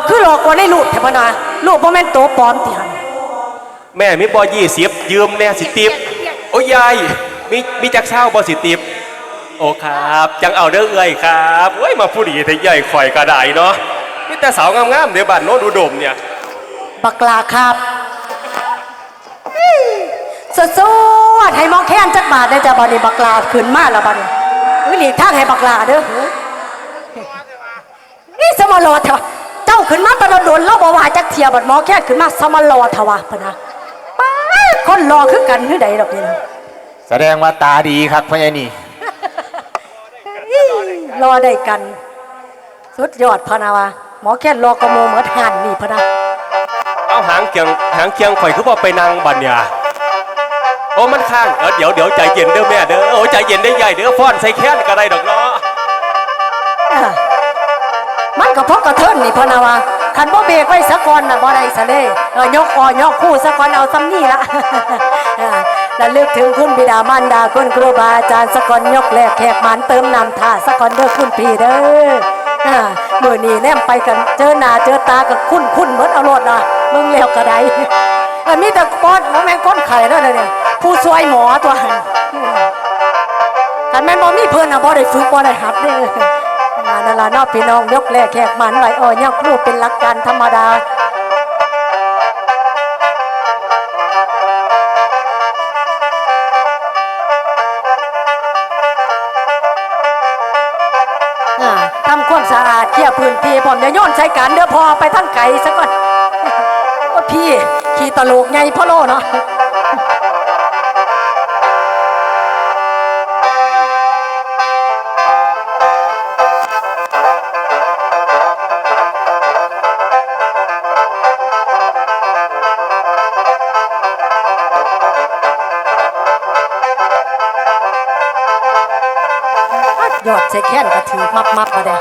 อกคือหลอกกว่าในลูกแถวนาลูกพ่อแม่นโตปลอมติหันแม่มีบอยี่สิบยืมแน่สิติบโอ้ยายมีมีจักเช่าบอสิติบโอ้ครับจังเอาเด้อเอ้ยครับโอ้ยมาผู้ดีแต่ใหญ่ข่อยกระไดเนาะมีแต่สาวงามๆเดี๋ยวบ้านโน้นอุดมเนี่ยบักลาครับสดสวดให้หมองแค้นจักบาทได้จะบอนี่บักลาขึ้นมาแล้วบอนี่อุ้ยหลีกทางให้บักลาเด้อนี่สมารอเถอะเจ้า ขึ้นมาตลอดโดนเล่าบอกว่าจักเทียบัดหมอแค้นขึ้นมาสมารอเถอะวะพะนะป้าดคนรอคือกันคือใดดอกนี่นะแสดงว่าตาดีครับพ่อใหญ่นี่อี้รอได้กัน สุดยอดพะนะวะหมอแค้นรอกระโมเหมือนหันนี่พะนะเอาหางเคียงหางเคียงข่อยคือบ่ไปนางบัดเนี่ยโอ้มันข้างเออเดี๋ยวเดี๋ยวใจเย็นเด้อแม่เด้อโอ้ใจเย็นได้ใหญ่เด้อฟ้อนใส่แค้นก็ได้ดอกเนาะเออ มันก็เพราะกระเทินนี่พนะวะคันบ่เบรกไว้สะก่อนนะบ่ได้ซะเลยเออยกคอยกคู่สะก่อนเอาซ้ำนี่ละเออระลึกถึงคุณบิดามารดาคุณครูบาอาจารย์สะก่อนยกแลกแขกหมันเติมน้ำท่าสะก่อนเด้อคุณพี่เด้อเมื้อนี้แนมไปกันเจอหน้าเจอตากับคุณคุณเหมือนเอารถน่ะมึงแล้วก็ไดมีแต่ก้อนบ่แม่งก้อนไข่แล้วเนี่ยผู้ช่วยหมอตัวหันอืมคันแม่นบ่มีเพิ่นน่ะบ่ได้ฝึกบ่ได้หัดเด้อ มานั่นล่ะนาะพี่น้องยกแลแขกมันไว้อ้อยกครูเป็นหลักการธรรมดาทำความสะอาดเคลียร์พื้นที่พร้อมอย่าโยนใส่กันเด้อพอไปทั้งไก่ซะก่อนว่าพี่ขี่ตลกไงพ่อโลเนาะ ยอดใส่แค้นก็ถือมับมับมาเด้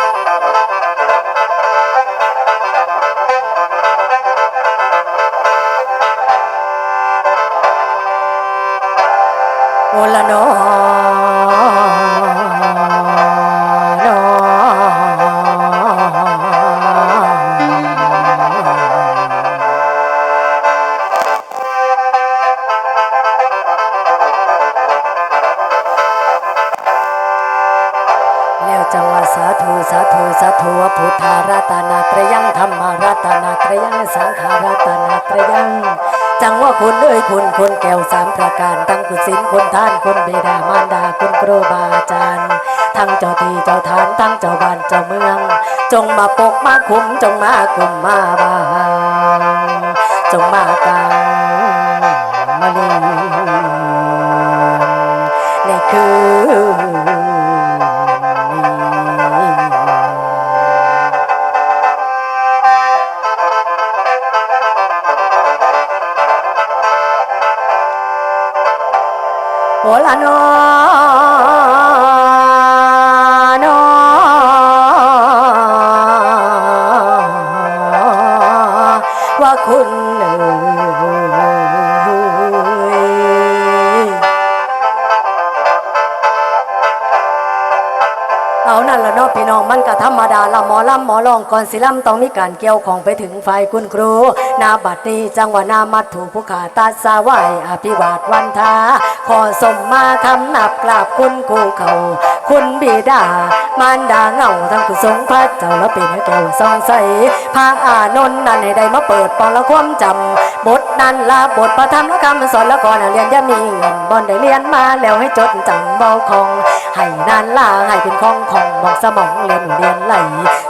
โอละเนอ จงมาปกมาคุ้มจงมากุมมาบางจงมากางมาลีนี่คือโอละนอ ละหมอลำหมอลองก่อนสิลำต้องมีการเกี่ยวของไปถึงฝ่ายคุณครู นาบัดนี้จังหวะนามัดถูกผู้ขาตาสาไหวอภิวาทวันทาขอสมมาคำนับกราบคุณครูเขา คุณบิดามารดาเหงาทั้งกุศลพระเจ้าและเป็นแก้วสองใสพระอานนท์นั่นให้ได้มาเปิดปองละความจำบทนั้นละบทประธรรมละคำสอนละก่อนเรียนจะมีเงินบอนได้เรียนมาแล้วให้จดจำเบาคอง ให้นานลาให้เป็นของของบอกสมองเรียนเรียนไหล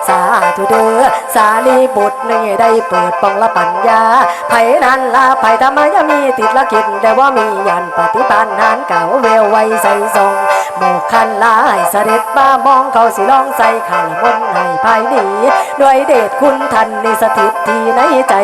สาธุเด้อสาลีบุตรนี่ได้เปิดปองละปัญญาไผนั้นลาไผทำไมยังมีติดละคิดแต่ว่ามียันปฏิบัตินานเก่าเววไวใส่ทรงโมกขันลาให้เสด็จมามองเขาสิลองใส่ข่าวมนให้ภายดีด้วยเดชคุณทันนิสถิตที่ในใจ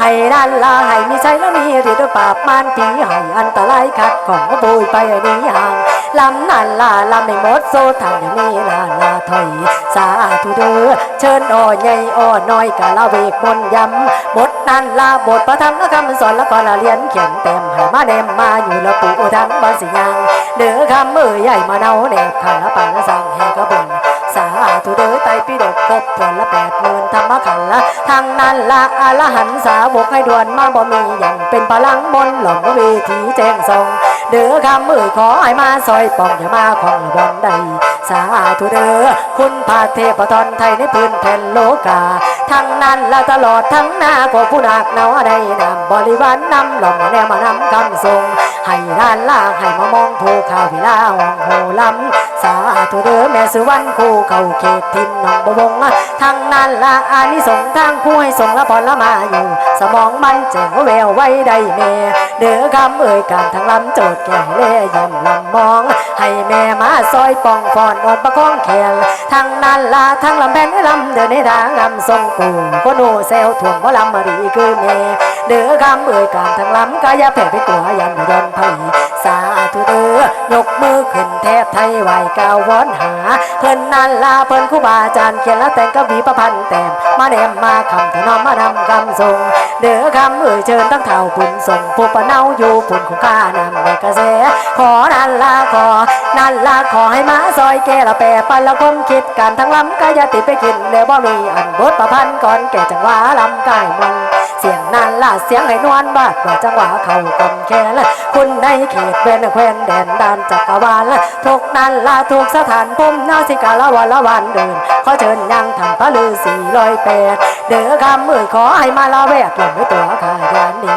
ให้นันลาให้มีใจและมีฤทธิ์ปราบมารผีให้อันตรายขัดของบุยไปนี้ห่างลำนั่นลาลำไม่หมดโซทางอย่างนี้ลาลาถอยสาธุเด้อเชิญอ่อใหญ่อ่อน้อยกะละเวกมนยำบทนั้นลาบทประธรรมและคำสอนแล้วก็ละเรียนเขียนเต็มให้มาเนมมาอยู่ละปู่ทั้งบ้านสิยังเด้อคำเอ่ยใหญ่มาเนาเนบขันละปาละสั่งแห่กระบนสาธุเด้อไตปิดกครบถ้วนละแปดหมื่นธรรมขันละทางนั้นละอรหันสาวกให้ด่วนมาบ่มีอย่างเป็นพลังมนหล่อมเวทีแจ้งทรงเด้อคำมือขอให้มาซอยป้องอย่ามาของละบอนใดสาธุเด้อคุณพาเทพทรไทยในพื้นแผ่นโลกา ทั้งนั้นและตลอดทั้งหน้าก็ผู้นักเนาใดนำบริวารนำหล่อมแนมานำคำทรงให้ด้านล่างให้มามองผู้ข่าววิลาห้องโหลำสาธุเด้อแม่สุวรรณคู่เข้าเขตทิมนหนองบวงทั้งนั้นละอานิสงส์ทางคู่ให้ส่งละพรละมาอยู่ สมองมันแจ่งแววไว้ได้แม่เด้อคำเอ่ยการทั้งลำโจทย์แก่เล่ยำลำมอง ให้แม่มาซอยปองฟอนอดประคองแขนทั้งนั้นละทั้งลำแผ่นให้ลำเดินในทางลำทรงปู่ก็โนเซลถ่วงว่าลำมารีคือแม่เด้อคำเอ่ยการทั้งลำกายาแผ่ไปกลัวยันยนไผสาธุเด้อยกมือขึ้นแทบไทยไหวกาววอนหา เพิ่นนั่นลาเพิ่นครูบาอาจารย์เขียนแล้วแต่งกวีประพันธ์แต้มมาแนมมาคำถนอมมานำคำทรงเด้อคำเอ่ยเชิญตั้งเท่าปุนส่งผู้ปะเนาอยู่ปุ่นของข้านำในกระแสขอนั่นลาขอนั่นลาขอให้มาซอยแก่ละแปรปันละคมคิดกันทั้งลำก็อย่าติดไปกินแล้วบ่มีอันบทประพันธ์ก่อนแก่จังหวะลำกายมันเสียงนั่นล่ะเสียงไอ้นวลบาดกว่าจังหวะเข้ากำแค่ละคุณในเขตเป็นแคว้นแดนดานจักรวาลละทุกนั่นละทุกสถานพุ่มนาสิกาละวันละวันเดินขอเชิญยังทำพระลือสี่ร้อยแปด เด้อคำเอ่ยขอให้มาละแวดลงด้วยตัวขายานี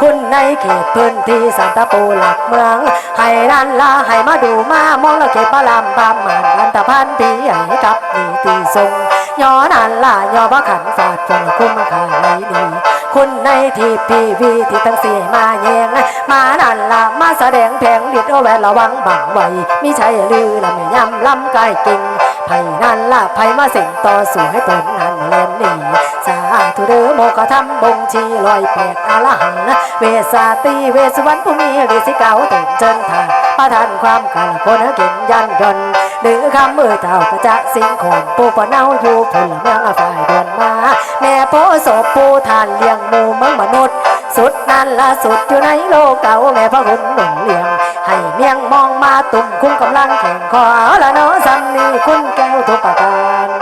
คุณในเขตพื้นที่สันตะปูหลักเมือง ให้นั่นละให้มาดูมามองละเขตพระรามบามมันอันตะพันปีให้กับนีตีทรงย้อนั่นละย้อพระขันฝาดฟงคุ้มขาไหลดีคุณในที่พีวีที่ตั้งเสียมาแยงมานั่นละมาแสดงแผงดิดโอแวะระวังบังไว้มิใช่ลือละไม่ยำล้ำกายกิ่งไผ่นั่นละไผ่มาสิงต่อสู่ให้ตน เล่นนีสาธุเดอโมกธรรมบงชีลอยแปดอรหันเวสาตีเวสวรรณผู้มีฤทธิ์เก่าตื่นเจินทาประทานความกาลคนเก่งยันยนหรือคำมือเท่ากระจะสิงคงปูปะเนาอยู่พลเมืองฝ่ายเดือนมา แม่โพโสปูทานเลี้ยงหมูเมืองมนุษย์ สุดนั่นละสุดอยู่ในโลกเก่าแม่พระคุณหนุนเลี้ยงให้เมียงมองมาตุ่มคุ้มกำลังแข่งขอละเนาะซ้ำนี่คุณแก้วทุกประการ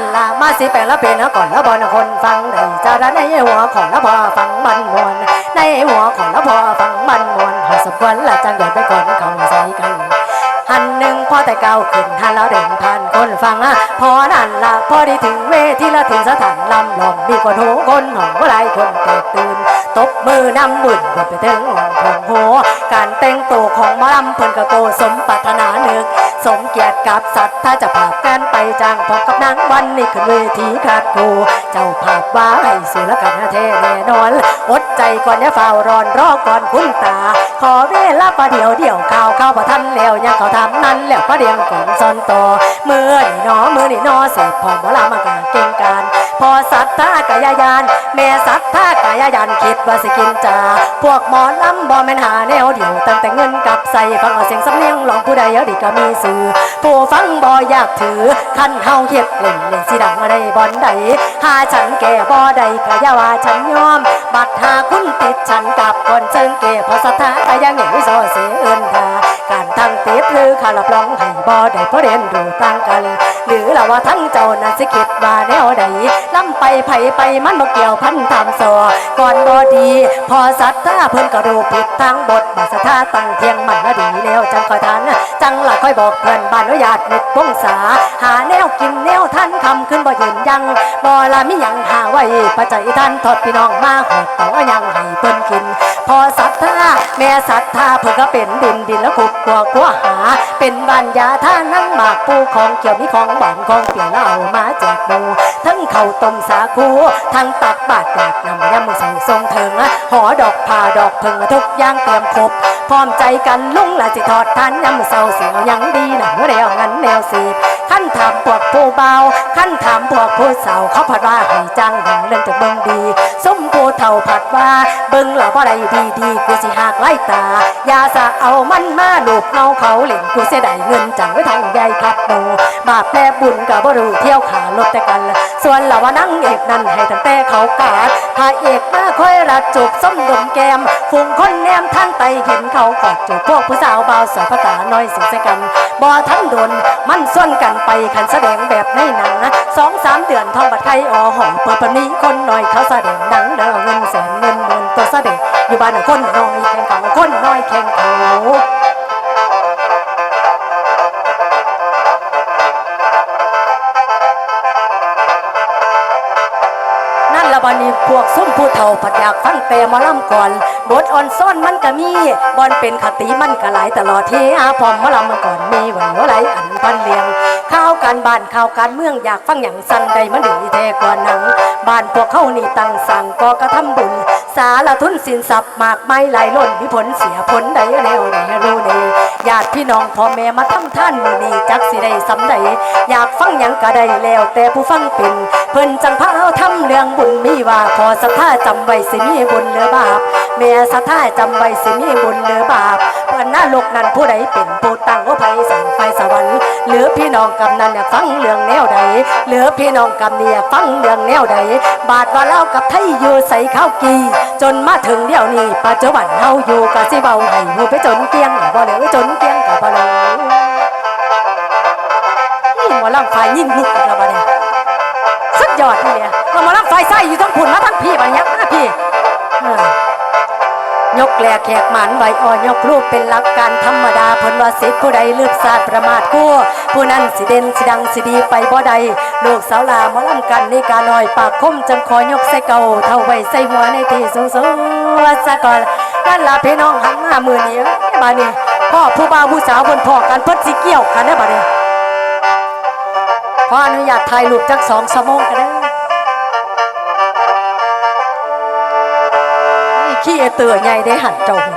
นละมาสิแปลงละเป็นนะก่อนละบอนคนฟังในจาระในหัวของละพอฟังมันมวนในหัวของละพอฟังมันมวนพอสมควรละจังเดินไปก่อนเขาใส่กันหันหนึ่งพอแต่เก่าขึ้นหันแล้วเด่นผ่านคนฟังอะพอนั่นละพอได้ถึงเวทีละถึงสถานลำลองมีคนหูคนหองหลายคนแตกตื่น ตบมือนำบุญกดไปถึงห้องของโห การแต่งตัวของมอลำเพิ่นกะโกสมปรารถนาหนึกสมเกียรติกับสัตว์ถ้าจะภาพกันไปจ้างพบกับนางวันนี่ขึ้นเวทีขาดกูเจ้าภาพว่าให้สุรกันเทแน่นอนอดใจก่อนอย่าเฝ้ารอนรอก่อนคุณตา ขอเวลาประเดี๋ยวเดี๋ยวข่าวเข้าประทันแล้วยังเขาทำนั้นแล้วประเดี๋ยวก่อนซอนต่อมือนี่นอมือนี่นอเสร็จพอหมอลำมากาเก่งการ พอสัตว์ท่ากายยาน แม่สัตว์ท่ากายยานคิดว่าสิกินจ่าพวกหมอลำบ่แม่นหาแนวเดียวตั้งแต่เงินกับใส่ฟังเสียงสำเนียงลองผู้ใดเอาดีก็มีสื่อผู้ฟังบ่อยากถือขั้นเฮาเฮ็ดเล่นเล่นสิดังมาได้บ่อนใดหาฉันแก่บ่ได้ก็อย่าว่าฉันยอม บัดหาคุณติดฉันกับคนเชิงเก่พอสัทธาก็ยังเหนียวโซเสียเอินทา การทั้งติดหรือขารับรองให้บ่ได้เพราะเรียนดูต่างกัน หรือเราว่าทั้งเจ้าน่ะสิคิดว่าแนวใดล้ำไปไผไปมันบ่เกี่ยวพันตามซอก่อนบ่ดี พอสัตว์ถ้าเพิ่นก็รู้ผิดทางบทบาสถาตั้งเทียงมันละดีแล้วจังคอยทันจังละค่อยบอกเพื่อนบ้านอนุญาตนิดวงศาหาแนวกินแนวท่านคำขึ้นบ่ยืนยังบ่ละมิยังหาไว้ปัจจัยท่านทอดพี่น้องมาหอดต่อยังให้เพิ่นกิน พอส แม่สัตว์ท่าเพิ่นก็เป็นดินดินแล้วขุดกัวกัวหา เป็นบ้านยาท่านั่งหมากปูของเกี่ยวมีของหวานของเปี่ยวแล้วเอามาแจกดูทั้ง ขาวต้มสาคูทั้งตักบาตรแดกนำยำมือใส่ทรงเถิงหอดอกผ้าดอกเพิงทุกอย่างเตรียมครบพร้อมใจกันลุงละสิทอดทานยำมือเศร้าเสียวยังดีนะเมื่อเดียวงั้นแนวสีบขั้นถามพวกผู้เบาขั้นถามพวกผู้สาวเขาผัดว่าให้จังหังเรื่องจะเบิ่งดีส้มผู้เฒ่าผัดว่าเบิ่งแล้วบ่ได้ดีดีกูสิหากไล่ตาอย่าสะเอามันมาลูกเงาเขาเหล่นกูเสียดายเงินจังไว้ทางใหญ่ครับโนบาปแม่บุญกับบ่รู้เที่ยวขาลดแต่กันละส่วนเราว่านั่งเอกนั่นให้ตั้งแต่เขากาดพาเอกมาค่อยรัดจูบส้มดมแก้มฟุงคนแนมทางไตเห็นเขากอดจูบพวกผู้สาวเบาสาวพตาน้อยสิใส่กันบ่ทันโดนมันส่วนกันไปขันแสดงแบบในหนังนะสองสามเดือนทองบัดไข่ออหอเปิดปนนี้คนหน้อยเขาแสดงหนังเด้อเงินแสนเงินหมื่นตัวแสดงอยู่บ้านคนน้อยแข่งเขาคนน้อยแข่งเขานั่น พวกซุ้มผู้เฒ่าผัดอยากฟังแต่มาล่ำก่อนบทอ่อนซ่อนมันก็มีบอนเป็นคติมันก็หลายตลอดเทอาพร้อมมาล่ำมาก่อนมีไหวว่าไหลอันพันเลียง ข้าวการบ้านข้าวการเมืองอยากฟังอย่างสั่นใดมันดีแท้กว่าหนัง บ้านพวกเขานี่ตั้งสั่งก็กระทำบุญ สารทุนสินทรัพย์มากไม่ไหลล้นมีผลเสียผลใดแนวไหนรู้เนญาติพี่น้องพ่อแม่มาทำท่านมือนี้จักสิได้สำใดอยากฟังหยังก็ได้แล้ว แต่ผู้ฟังเป็น เพิ่นจังพาเอาทำเรื่องบุญมีว่าพอสัทธาจำไว้สิมีบุญเหลือบาปแม่สัทธาจำไว้สิมีบุญเหลือบาป เพิ่นหน้าลกนั้นผู้ใดเป็นผู้ตั้งว่าไผสั่งไฟสวรรค์เหลือพี่น้องกำนันเนี่ยฟังเรื่องแนวใดเหลือพี่น้องกำเนี่ยฟังเรื่องแนวใดบาทว่าเล่ากับไทยอยู่ใส่ข้าวกีจนมาถึงเดี๋ยวนี้ปัจจุบันเฮาอยู่กับสิเบาให้หูไปจนเกียงบ่เหลือจนเกียงกับบ่เหลือนี่หมอลำไฟยิ่งลุกอีกแล้วบ่เนี่ยสุดยอดที่เนี่ยเรามาลังไฟไส้อยู่ทั้งผุนมาทั้งพี่บันยักษ์นะพี่ ยกแหลกแขกหมันไหวอ่อนยกรูปเป็นหลักการธรรมดาผลว่าสิทธิ์ผู้ใดเลือกศาสตร์ประมาทกู้ผู้นั้นสิเด่นสิดังสิดีไปบ่ใดลูกสาวลามาลำกันนี่กาหน่อยปากคมจังคอยยกใส่เก่าเท่าไว้ใส่หัวในที่สูงสูงซะก่อนนั่นล่ะพี่น้องหันมามือนี้เอ้ยบาดนี้พ่อผู้บ่าวผู้สาวบนพ่อกันเพิ่นสิเกี่ยวกันได้บัดนี้ขออนุญาตถ่ายรูปจักสองสมองกันนะ ขี้เอเตือใหญ่ได้หันเจ้าน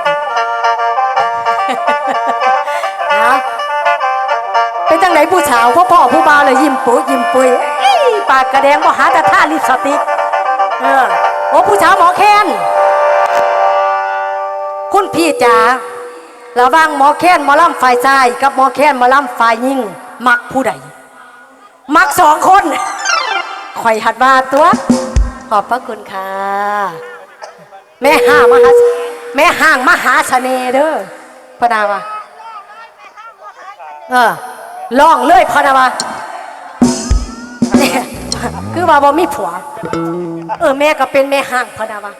ะเป็นจังไหนผู้สาวพ่อพ่อผู้บ่าวเลยยิ้มปุ๋ยยิ้มปุยเอ้ยปากกระแดงบ่หาแต่ท่าลิปสติกเออโอ้ผู้สาวหมอแคนคุณพี่จ๋าระว่างหมอแคนหมอลำฝ่ายชาย กับหมอแคนหมอลำฝ่ายหญิงมักผู้ใดมักสองคนข่อยหัดมาตัว ขอบพระคุณค่ะ แม่ห้างมหาแม่ห้างมหาเสน่ห์เด้อพะนาวะเออลองเลยพะนาวะเนี่ยคือว่าบ่มีผัว เออแม่ก็เป็นแม่ห้างพะนาวะ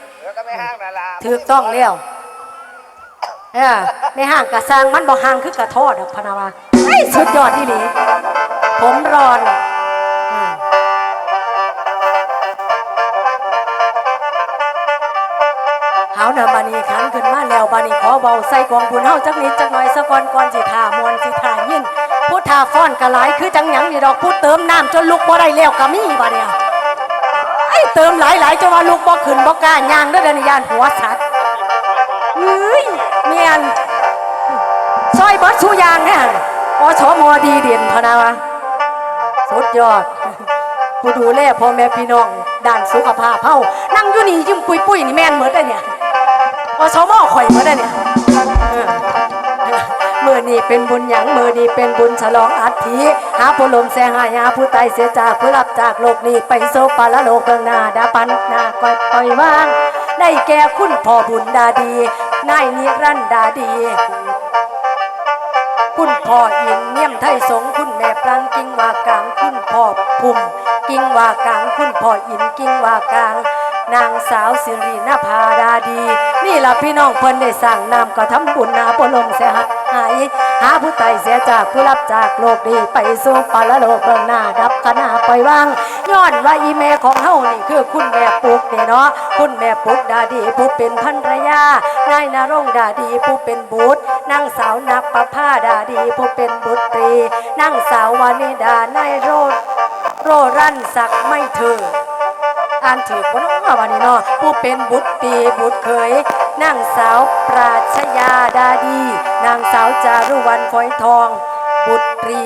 ถูกต้องแล้วเออแม่ห้างกะสร้างมันบ่ห้างคือกะทอดอกพะนาวะเฮ้ยสุดยอดที่หลีผมรอน เบาใส่กองบุญเฮาจักนิดจักหน่อยสะก่อนก่อนสิท่ามวนสิท่ายินผู้ท่าฟ้อนกะหลายคือจังหยังนี่ดอกผู้เติมน้ำจนลุกบ่ได้แล้วก็มีบาเนี่ยไอ้เติมหลายหลายๆจนว่าลุกบ่ขึ้นบ่กล้าย่างเด้อเดอนยานหัวสัตว์เฮ้ยเมียนซอยบิดชูยางแน่อชมอดีเด่นพนาวะสุดยอดผู้ดูแลพ่อแม่พี่น้องด้านสุขภาพเฮานั่งอยู่นี่ยิ้มปุยปุยนี่แม่นเหมือนได้เนี่ยอสมอข่อยเหมือนได้เนี่ย นี้เป็นบุญหยังมือนี้เป็นบุญฉลองอัฐิหาผู้ลมแสงหายหาผู้ตายเสียจากผู้รับจากโลกนี้ไปโซปาละโลกเบื้องหน้าดาปันหน้าก่อยปล่อยว่างได้แก่คุณพ่อบุญดาดีนายนิรันดาดี คุณพ่ออินเนียมไทยสงคุณแม่ปรังกิงว่ากลางคุณพ่อพุ่มกิงว่ากลางคุณพ่ออินกิงว่ากลางนางสาวสิรินภาดาดี นี่ล่ะพี่น้องเพิ่นได้สร้างนามก็ทำบุญนาปลมเสียหัด หาย หาผู้ไตเสียจากผู้รับจากโลกดีไปสู่ปาละโลกเบื้องหน้าดับคณะปล่อยวางย้อนว่าอีแม่ของเฮานี่คือคุณแม่ปุกนี่เนาะคุณแม่ปุกดาดีผู้เป็นภรรยานายนรงดาดีผู้เป็นบุตรนางสาวนับประภาดาดีผู้เป็นบุตรีนางสาววานิดานายโรดโรรันสักไม่เถืออ่านถือคนน้อวันนี้เนาะผู้เป็นบุตรีบุตรเคย นางสาวปราชญาดาดี นางสาวจารุวรรณฝอยทอง บุตรี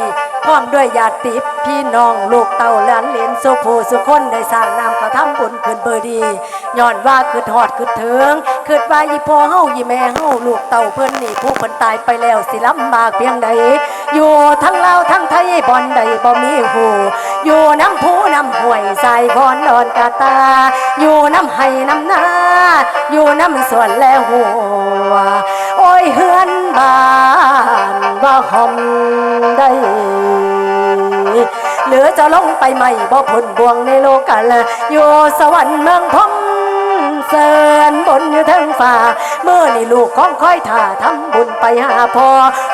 พร้อมด้วยญาติพี่น้องลูกเต่าหลานเหลนสุภูสุคนได้สร้างนามกระทำบุญขึ้นเบอร์ดีย้อนว่าคือทอดคือเถิงคือว่าอีพ่อเฮาอีแม่เฮาลูกเต่าเพิ่อนนี่ผู้เพิ่นตายไปแล้วสิลำบากเพียงใดอยู่ทั้งลาวทั้งไทยบ่อนใดบ่มีหู อยู่น้ำผู้น้ำห้วยใสายพรดอนกาตา อยู่น้ำไห้น้ำนา อยู่น้ำสวนและหัว โอ้ยเฮือนบ้านว่าหอมได้เหลือจะลงไปใหม่บ่พ้นบ่วงในโลกันละอยู่สวรรค์เมืองพมเสินบนอยู่ทั้งฟ้าเมื่อนี่ลูกของค่อยถ่าทำบุญไปหาพ่อ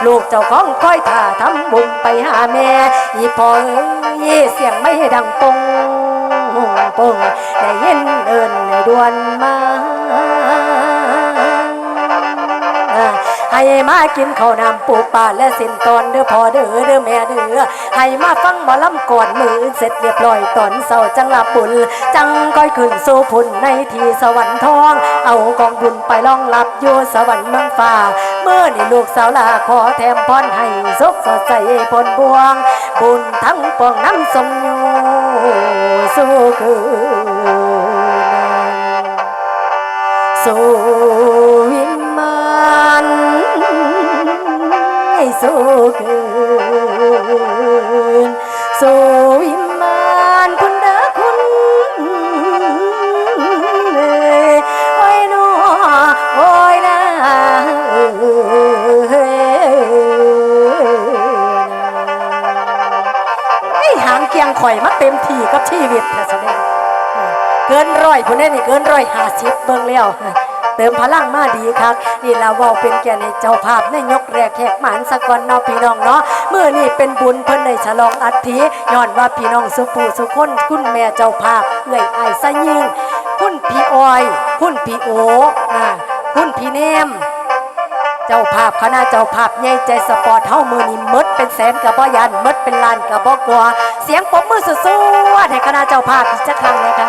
ลูกเจ้าของค่อยถ่าทำบุญไปหาแม่อีพ่อ เอ้ยเสียงไม่ดังปงปงได้ยินเดินในดวนมา มากินข้าวน้ำปูปลาและสินตอนเด้อพ่อเด้อเด้อแม่เด้อให้มาฟังหมอลำก่อนมือเสร็จเรียบร้อยตอนเศร้าจังหลับบุญจังก้อยขึ้นสู่พุ่นในที่สวรรค์ทอง เอากองบุญไปล่องหลับอยู่สวรรค์เมืองฟ้าเมื่อนี่ลูกสาวลาขอแถมพรให้สุขสดใสผลบวง บุญทั้งปวงน้ำทรงอยู่สู่คืนสู่ สู่คืนสู่วิมานคุณเด้อคุณเอ้ยโอ้ยนอโอ้ยนะเอ้ยหางเกียงข่อยมาเต็มที่กับชีวิตแท้แสดงเกินร้อยผู้นี้นี่เกินร้อยห้าสิบเบิ่งแล้ว ติมพลังมาดีครับนี่เราว้าเป็นแก่ในเจ้าภาพในยกแรกแขกหมานสะกอนเนาะพี่น้องเนาะเมื่อนี่เป็นบุญเพิ่นได้ฉลองอัฐิย้อนว่าพี่น้องสุภูสุคนคุณแม่เจ้าภาพเอื้อยอายสะยิงคุณพี่ออย คุณพี่โออ่าคุณพี่เนมเจ้าภาพคณะเจ้าภาพใหญ่ใจสปอร์ตเฮามือนี่มดเป็นแสนกับบ่ยันมดเป็นล้านกับบ่กลัว เสียงปรบมือสุดๆให้คณะเจ้าภาพอีกสักครั้งเลยค่ะ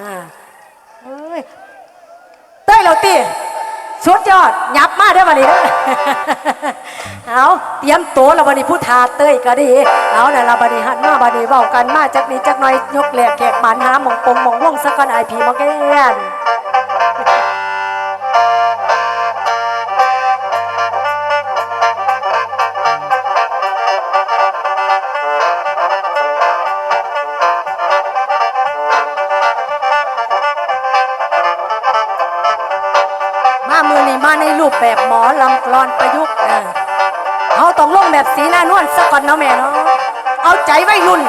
อ่า เต้ยเราตีสุดยอดยับมาได้อวันนี้เอเอาเตรียมตัวเราวันนี้ผู้ทาเต้ยก็ดี เอาน่เราบันนี้หันมาบันนี้เว้ากันมาจากนี้จากน้อยยกแหลกแขกหมันหามองปงมองว่องสักกันไอพีมาแก่น กลอนประยุกต์เออเขาต้องลงแบบสีหน้านวลสะก่อนเนาะแม่เนาะเอาใจไว้รุ่น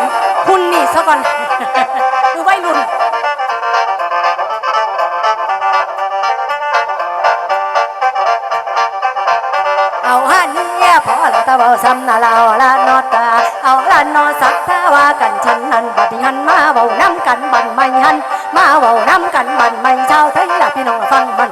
คุณนี่สะก่อนคือไว้รุ่นเอาฮันเนี่ยพอละตะเบาซ้ำนาลาละนอตาเอาละนอสักทาว่ากันฉันนั้นบัดนี้หันมาเบาน้ำกันบันไม่หันมาเบาน้ำกันบันไม่เช้าไทยละพี่น้องฟังมัน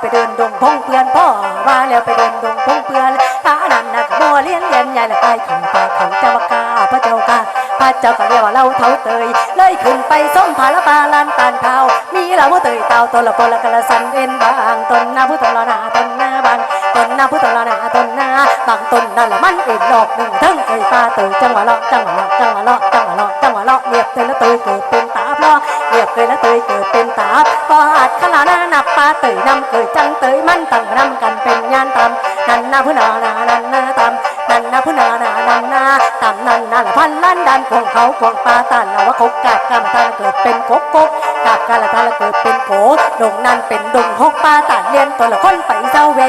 ไปเดินดงพงเปือนพ่อว่าแล้วไปเดินดงพงเปือนตานั่นนะขโมยเลี้ยนเลี้ยนใหญ่ละใต้ขันตาเขาเจ้ากาพระเจ้ากาพระเจ้าก็เรียกว่าเราเท่าเตยเลยขึ้นไปส้มผาละปาลานตานเท้ามีละมุเตยเต่าตนละปนละกะละสันเอ็นบางตนนาพุทธละนาตนนาบางตนนาพุทธละนาตนนาบางตนนั่นละมันเอ็นดอกหนึ่งทั้งเคยปลาเตยจังหวะเลาะจังหวะเลาะจังหวะเลาะจังหวะเลาะจังหวะเลาะเรียบเตยละเตยเกิดเป็นตาพราะเรียบเคยละเตยเกิดเป็นตาปอาดขลานานับปลาเตยนำเกิดจังเตยมั นตั้งนำกันเป็นยานตำนันนาพุนานานันนาตำนันนาพุนานานันนาตำนันนาละพันล้านดันกวงเขากวงปลาตันละวะกกกาบกำตาเกิดเป็นกกกกกาบกาละตาละเกิดเป็นโกดงนั้นเป็นดงหกปลาตันเลียนตัวละคนไปเจ้าแว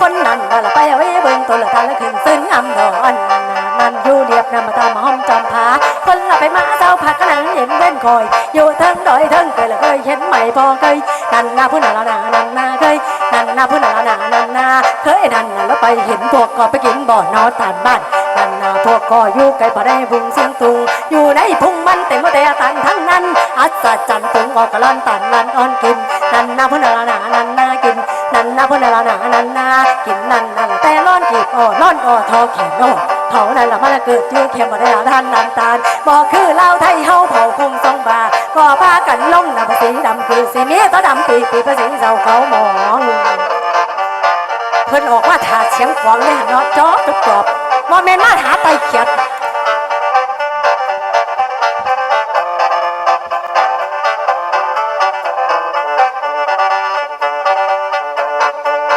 คนนั้นน่ะละไปเอาไว้เบิ่งตัวละตาละขึ้นซึ้งอำดอนนันนานันอยู่เรียบนำมาตามห้อมจอมผาคนละไปมาเจ้าผักกระหนังเห็นเล่นคอยอยู่ทั้งดอยทั้งเคยละเคยเห็นไหม่พอเคยนันนาผู้นานา ไปเห็นพวกก็ไปกินบ่อนอตานบ้านนั่นนาพวกก็อยู่ไกลบ่ได้บุงเสียงตุง อยู่ในพุงมันเต็มแต่ตันทั้งนั้น อัศจรรย์ตุงออกกะลันตันลันอ่อนกิน นั่นนาผู้นาละนานันนากิน นั่นนาผู้นาละนานันนากินนั่นนาละแต่ร้อนกีบอ่อร้อนอ่อทอแขนนอเผานั่นละมันเกิดอยู่เข้มบ่ได้ละท่านน้ำตาลบ่คือเล่าไทยเฮาเผาคงทรงบาก็พากันลงน้ำสีดำคือสีเมียตัวดำปีปีประสิงเจ้าเขาหมอง เพิ่นออกมาถาเสียงขวางเลยหั่นเนจอบจบจอบบ่แม่นมาหาไตเขียด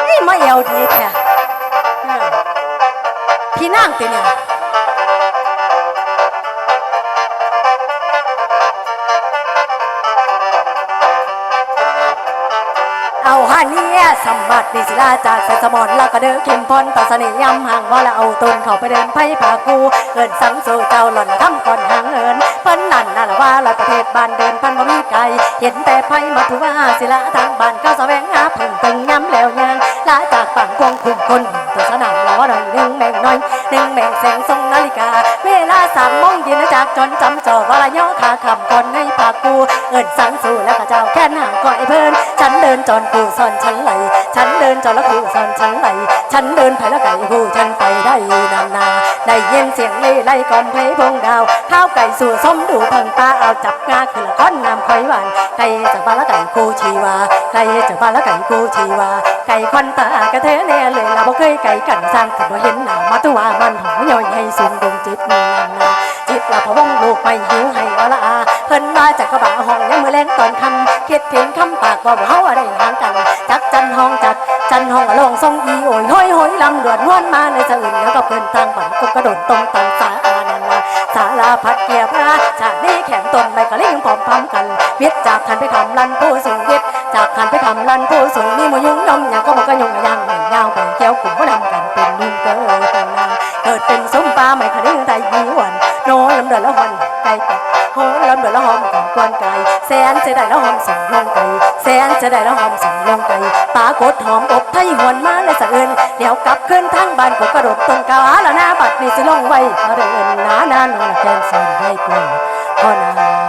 นี่มาเอวดีแท้พี่นางติเนี่ยเอาฮานี่ สมบัตินิสิลาจากเสสมอนแล้วก็เด้อเข้มพรต่อเสน่ห์ยำห่างว่าละเอาตนเข้าไปเดินไพ่ผาคูเอินสังสู่เจ้าหล่อนคำก่อนหางเอินพิ่นนั่นน่ะละว่าละประเทศบ้านเดินพันบ่มีไกลเห็นแต่ไพ่มาถือว่าศิลาทางบ้านก็แสวงหาผึ่งตึงย้ำแล้วยังลาจากฝั่งกวงคุมคนตัวสนามล้อหน่อยหนึ่งแมงน้อยหนึ่งแมงแสงท กจนจำจอว่าละย่อขาคำก่อนให้ผาคูเอินสังสู่แล้วก็เจ้าแค่นห่างก่อยเพิ่นฉันเดินจอนกูสอนฉันไหล ฉันเดินจอนแล้วกูสอนฉันไหล ฉันเดินไปแล้วไก่กูฉันไปได้นานนาได้ยินเสียงเล่ไล่ก่อมเพลพงดาวข้าวไก่สู่ส้มดูเพังปลาเอาจับงาคือละก้อนน้ำคอยหวานไก่จะบาละไก่กูชีวาไก่จะบาละไก่กูชีวาไก่ควันตากระเทแน่เลยเราบ่เคยไก่กันสร้างคือบ่เห็นหน้ามาตัวมันหอยย่อยให้สูงดวงจิตนานนา จิตละพะวงลูกไม่หิวให้อละอาเพิ่นมาจากกระบะห้องยังมือแรงตอนคำคิดถึงคำปากว่าบ่เฮาอะไรห่างกันจักจันห้องจักจันห้องอะลงทรงอีโอยห้อยห้อยลำดวนห้วนมาในสะอื่นแล้วก็เพิ่นทางบันก็กระโดดตรงตันสาอานันนาสาลาพัดเกียร์พระชาตินี้แข็งตนไม่กระลิ่งพร้อมพำกันเวิทย์จากคันไปคำลันผู้สูงเวิทย์จากคันไปคำลันผู้สูงนี่มยุ่งยมอย่างก็บอกก็ยุ่งยังไม่ยาว ได้ละหอมส่งลงไก่แสนจะได้ละหอมส่งลงไก่ปากดหอมอบไทยหวนมาเลยสะเอินเดี๋ยวกลับขึ้นทางบ้านก็กระโดดต้นกาละหน้าบัดนี่สิลงไว้กระเดินหนานานวลแกนสอนให้กลัวพ่อนา